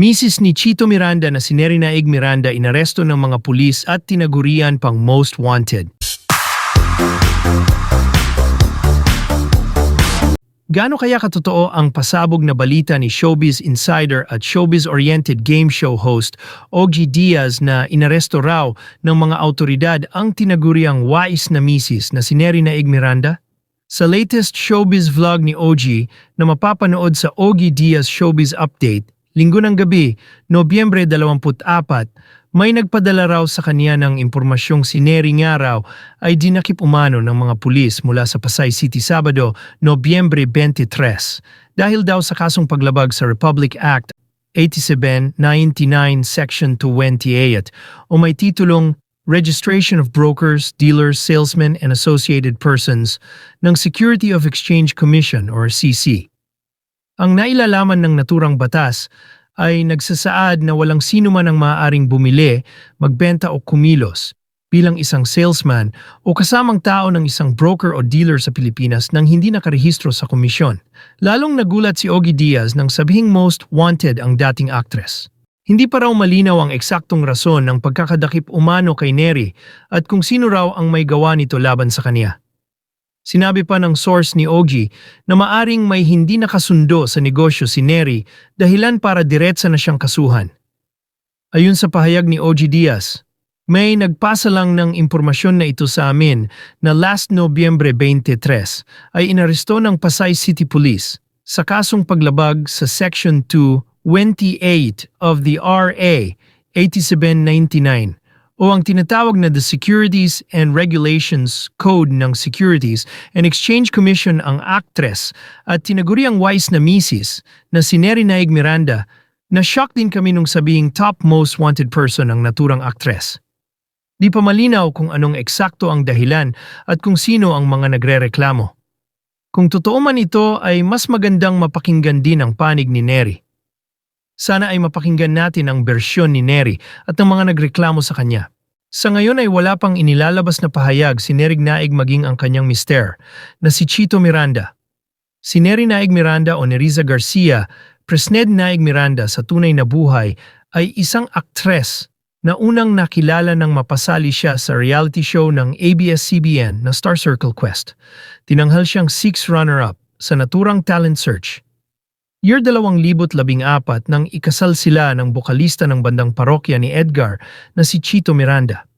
Mrs. ni Chito Miranda na si Neri Naig Miranda inaresto ng mga pulis at tinagurian pang most wanted. Gaano kaya katotoo ang pasabog na balita ni Showbiz Insider at Showbiz-oriented game show host Ogie Diaz na inaresto raw ng mga autoridad ang tinaguriang wais na misis na si Neri Naig Miranda? Sa latest Showbiz vlog ni Ogie na mapapanood sa Ogie Diaz Showbiz Update, linggo ng gabi, Nobyembre 24, may nagpadala raw sa kanya ng impormasyong si Neri nga raw ay dinakip umano ng mga pulis mula sa Pasay City Sabado, Nobyembre 23 dahil daw sa kasong paglabag sa Republic Act 8799 Section 228 o may titulong Registration of Brokers, Dealers, Salesmen, and Associated Persons ng Security of Exchange Commission or CC. Ang nailalaman ng naturang batas ay nagsasaad na walang sino man ang maaaring bumili, magbenta o kumilos bilang isang salesman o kasamang tao ng isang broker o dealer sa Pilipinas nang hindi nakarehistro sa komisyon. Lalong nagulat si Ogie Diaz nang sabihing most wanted ang dating actress. Hindi pa raw malinaw ang eksaktong rason ng pagkakadakip umano kay Neri at kung sino raw ang may gawa nito laban sa kanya. Sinabi pa ng source ni Ogie na maaring may hindi nakasundo sa negosyo si Neri dahilan para diretsa na siyang kasuhan. Ayon sa pahayag ni Ogie Diaz, may nagpasa lang ng impormasyon na ito sa amin na last Nobyembre 23 ay inaresto ng Pasay City Police sa kasong paglabag sa Section 228 of the RA 8799 o ang tinatawag na the Securities and Regulations Code ng Securities and Exchange Commission ang actress at tinaguri ang wise na misis na si Neri Naig Miranda na shock din kami nung sabihing top most wanted person ang naturang actress. Di pa malinaw kung anong eksakto ang dahilan at kung sino ang mga nagrereklamo. Kung totoo man ito ay mas magandang mapakinggan din ang panig ni Neri. Sana ay mapakinggan natin ang bersyon ni Neri at ng mga nagreklamo sa kanya. Sa ngayon ay wala pang inilalabas na pahayag si Nerig Naig maging ang kanyang mister na si Chito Miranda. Si Neri Naig Miranda o Neriza Garcia, Presned Naig Miranda sa tunay na buhay ay isang aktres na unang nakilala nang mapasali siya sa reality show ng ABS-CBN na Star Circle Quest. Tinanghal siyang six runner-up sa naturang talent search. Year 2014 nang ikasal sila ng bokalista ng bandang parokya ni Edgar na si Chito Miranda.